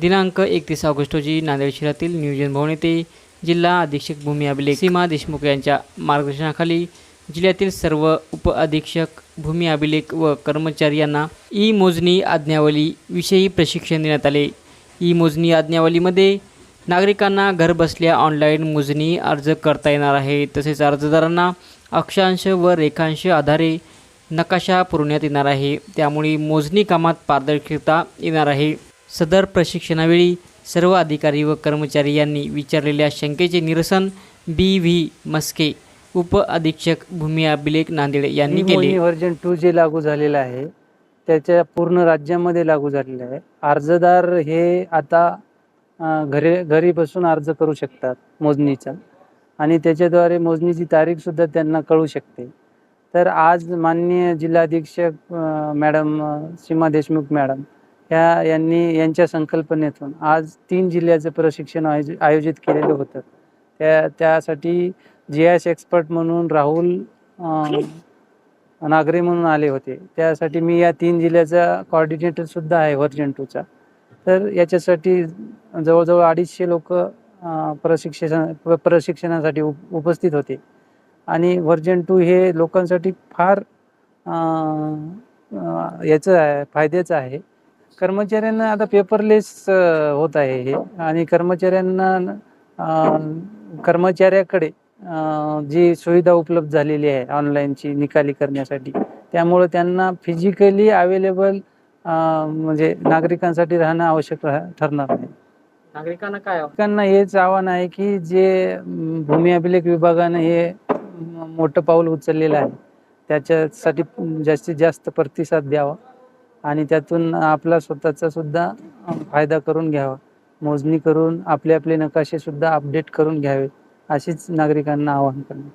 दिनांक एकतीस ऑगस्ट रोजी नांदेड शहरातील नियोजन भवन येथे जिल्हा अधीक्षक भूमी अभिलेख सीमा देशमुख यांच्या मार्गदर्शनाखाली जिल्ह्यातील सर्व उप अधीक्षक भूमी अभिलेख व कर्मचारी यांना ई मोजणी आज्ञावली विषयी प्रशिक्षण देण्यात आले. ई मोजणी आज्ञावलीमध्ये नागरिकांना घरबसल्या ऑनलाईन मोजणी अर्ज करता येणार आहे. तसेच अर्जदारांना अक्षांश व रेखांश आधारे नकाशा पुरवण्यात येणार आहे. त्यामुळे मोजणी कामात पारदर्शकता येणार आहे. सदर प्रशिक्षणावेळी सर्व अधिकारी व कर्मचारी यांनी विचारलेल्या शंकेचे निरसन बी व्ही मस्के उप अधीक्षक भूमी अभिलेख नांदेड यांनी केले. व्हर्जन टू जे लागू झालेलं आहे त्याच्या पूर्ण राज्यामध्ये लागू झालेलं आहे. अर्जदार हे आता घरी घरी बसून अर्ज करू शकतात मोजणीचा. आणि त्याच्याद्वारे मोजणीची तारीख सुद्धा त्यांना कळू शकते. तर आज माननीय जिल्हाधीक्षक मॅडम सीमा देशमुख मॅडम ह्या यांनी यांच्या संकल्पनेतून आज तीन जिल्ह्याचं प्रशिक्षण आयोज आयोजित केलेलं होतं. त्या त्यासाठी जी एस एक्सपर्ट म्हणून राहुल नागरे म्हणून आले होते. त्यासाठी मी या तीन जिल्ह्याचा कॉर्डिनेटर सुद्धा आहे व्हर्जन टूचा तर याच्यासाठी जवळजवळ अडीचशे लोक प्रशिक्षण प्रशिक्षणासाठी उप उपस्थित होते. आणि व्हर्जन टू हे लोकांसाठी फार याचं आहे फायद्याचं आहे. कर्मचाऱ्यांना आता पेपरलेस होत आहे हे. आणि कर्मचाऱ्यांना अं, कर्मचाऱ्याकडे अं, जी सुविधा उपलब्ध झालेली आहे ऑनलाईनची निकाली करण्यासाठी त्यामुळं त्यांना फिजिकली अवेलेबल म्हणजे नागरिकांसाठी राहणं आवश्यक राह- ठरणार नाही. नागरिकांना काय नागरिकांना हेच आव्हान आहे की जे अं, भूमी अभिलेख विभागानं हे मोठं पाऊल उचललेलं आहे. त्याच्यासाठी जास्तीत जास्त प्रतिसाद द्यावा. आणि त्यातून आपला स्वतःचा सुद्धा फायदा करून घ्यावा. मोजणी करून आपले आपले नकाशे सुद्धा अपडेट करून घ्यावे अशीच नागरिकांना आवाहन करणे